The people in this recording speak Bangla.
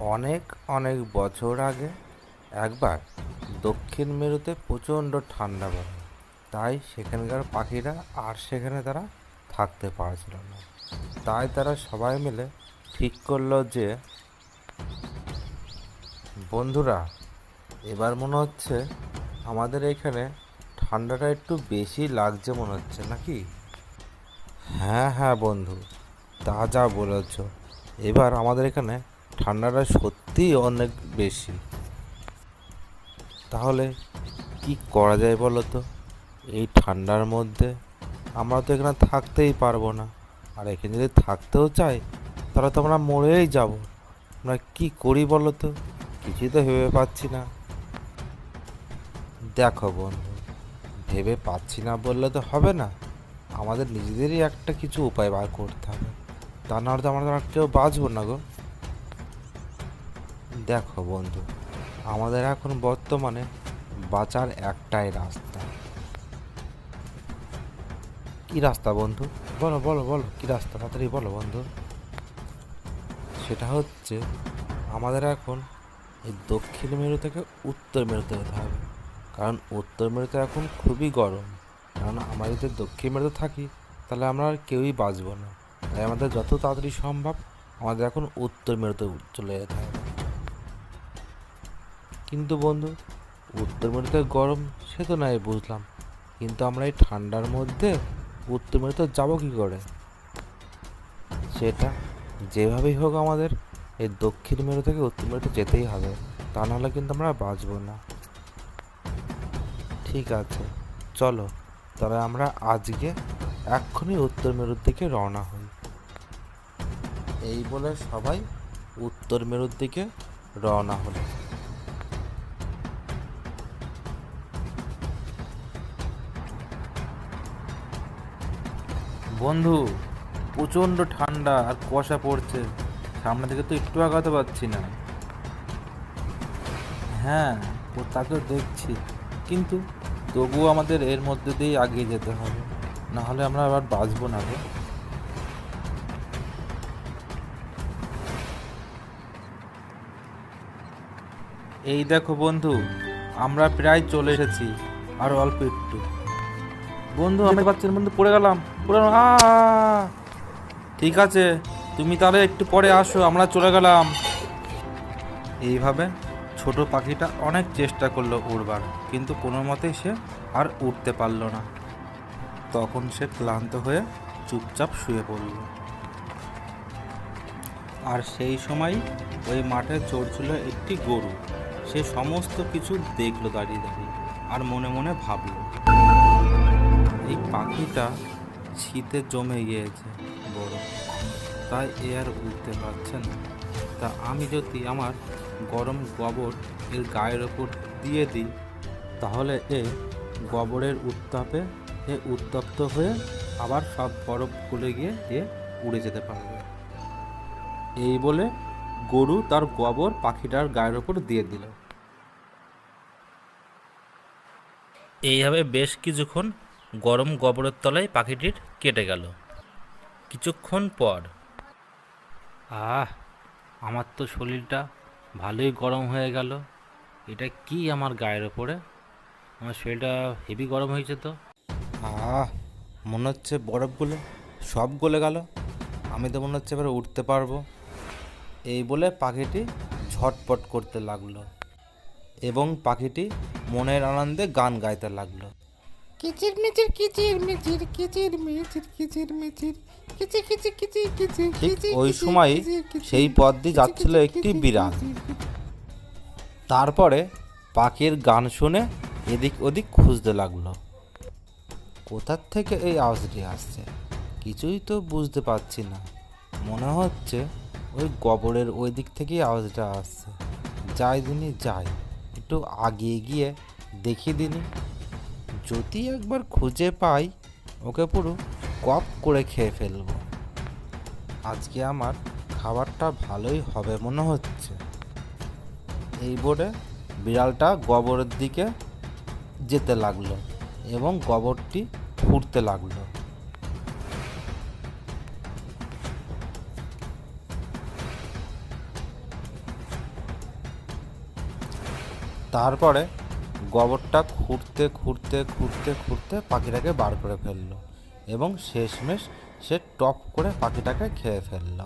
অনেক অনেক বছর আগে একবার দক্ষিণ মেরুতে প্রচণ্ড ঠান্ডা পড়ে। তাই সেখানকার পাখিরা আর সেখানে তারা থাকতে পারছিল না। তাই তারা সবাই মিলে ঠিক করল যে, বন্ধুরা, এবার মনে হচ্ছে আমাদের এখানে ঠান্ডাটা একটু বেশি লাগছে মনে হচ্ছে, নাকি? হ্যাঁ হ্যাঁ বন্ধু, তা যা বলেছ। এবার আমাদের এখানে ঠান্ডাটা সত্যিই অনেক বেশি। তাহলে কি করা যায় বলো তো? এই ঠান্ডার মধ্যে আমরা তো এখানে থাকতেই পারব না। আর এখানে যদি থাকতেও চাই, তাহলে তো আমরা মরেই যাব। আমরা কি করি বলো তো? কিছুই তো ভেবে পাচ্ছি না। দেখো বন্ধু, ভেবে পাচ্ছি না বললে তো হবে না। আমাদের নিজেদেরই একটা কিছু উপায় বার করতে হবে। তা না হলে তো আমরা কেউ বাঁচবো না গো। দেখো বন্ধু, আমাদের এখন বর্তমানে বাঁচার একটাই রাস্তা। কি রাস্তা বন্ধু? বলো বলো বলো, কি রাস্তা? তাড়াতাড়ি বলো বন্ধু। সেটা হচ্ছে, আমাদের এখন এই দক্ষিণ মেরু থেকে উত্তর মেরুতে যেতে হবে। কারণ উত্তর মেরুতে এখন খুবই গরম। কারণ আমরা যদি দক্ষিণ মেরুতে থাকি, তাহলে আমরা আর কেউই বাঁচবো না। তাই আমাদের যত তাড়াতাড়ি সম্ভব, আমাদের এখন উত্তর মেরুতে চলে যেতে হবে। কিন্তু বন্ধু, উত্তর মেরুতে গরম সে তো নাই বুঝলাম। কিন্তু আমরা এই ঠান্ডার মধ্যে উত্তর মেরুতে যাব কী করে? সেটা যেভাবেই হোক আমাদের, এই দক্ষিণ মেরু থেকে উত্তর মেরুতে যেতেই হবে। তা নাহলে কিন্তু আমরা বাঁচবো না। ঠিক আছে, চলো। তাহলে আমরা আজকে এক্ষুনি উত্তর মেরুর দিকে রওনা হই। এই বলে সবাই উত্তর মেরুর দিকে রওনা হলো। বন্ধু, প্রচণ্ড ঠান্ডা আর কুয়াশা পড়ছে। সামনে থেকে তো একটু আগাতে পারছি না। হ্যাঁ ও তাকেও দেখছি। কিন্তু তবুও আমাদের এর মধ্যে দিয়েই আগিয়ে যেতে হবে। না হলে আমরা আবার বাঁচবো না গো এই দেখো বন্ধু, আমরা প্রায় চলে এসেছি। আর অল্প একটু। বন্ধু, আমি বাচ্চার মধ্যে পড়ে গেলাম। আ! ঠিক আছে, তুমি তাহলে একটু পরে আসো, আমরা চলে গেলাম। এইভাবে ছোট পাখিটা অনেক চেষ্টা করল উড়বার, কিন্তু কোনো মতেই সে আর উঠতে পারল না। তখন সে ক্লান্ত হয়ে চুপচাপ শুয়ে পড়ল। আর সেই সময় ওই মাঠে চড়ছিল একটি গরু। সে সমস্ত কিছু দেখল দাঁড়িয়ে দাঁড়িয়ে আর মনে মনে ভাবলো, এই পাখিটা শীতে জমে গিয়েছে বড় তাই এ আর উঠতে পারছে না। তা আমি যদি আমার গরম গোবর এর গায়ের ওপর দিয়ে দিই, তাহলে এ গোবরের উত্তাপে এ উত্তপ্ত হয়ে আবার সব বরফ গলে গিয়ে এ উড়ে যেতে পারবে। এই বলে গরু তার গোবর পাখিটার গায়ের ওপর দিয়ে দিল। এইভাবে বেশ কিছুক্ষণ গরম গোবরের তলায় পাখিটির কেটে গেল। কিছুক্ষণ পর। আহ আমার তো শরীরটা ভালোই গরম হয়ে গেল। এটা কি আমার গায়ের ওপরে? আমার শরীরটা হেভি গরম হয়েছে তো। আহ মনে হচ্ছে বরফগুলো সব গলে গেল। আমি তো মনে হচ্ছে এবার উঠতে পারব। এই বলে পাখিটি ঝটপট করতে লাগল এবং পাখিটি মনের আনন্দে গান গাইতে লাগল। কিচির মিচির কিচির মিচির কিচির মিচির কিচির মিচির কিচি কিচি কিচি কিচি ঠিক কিচি ওই সময় সেই পথ দিয়ে যাচ্ছিল একটি বিড়াল। তারপরে পাখির গান শুনে এদিক ওদিক খুঁজতে লাগল। কোথার থেকে এই আওয়াজটি আসছে? কিছুই তো বুঝতে পারছি না। মনে হচ্ছে ওই গোবরের ওই দিক থেকেই আওয়াজটা আসছে। যাই দিনই যাই। একটু আগিয়ে গিয়ে দেখি দিনই যদি একবার খুঁজে পাই, ওকে পুরো কপ করে খেয়ে ফেলব। আজকে আমার খাবারটা ভালোই হবে মনে হচ্ছে। এই বোর্ডে বিড়ালটা গোবরের দিকে যেতে লাগল এবং গোবরটি ফুটতে লাগল। তারপরে গোবরটা খুঁড়তে খুঁড়তে খুঁড়তে খুঁড়তে পাখিটাকে বার করে ফেলল এবং শেষমেশ সে টপ করে পাখিটাকে খেয়ে ফেলল।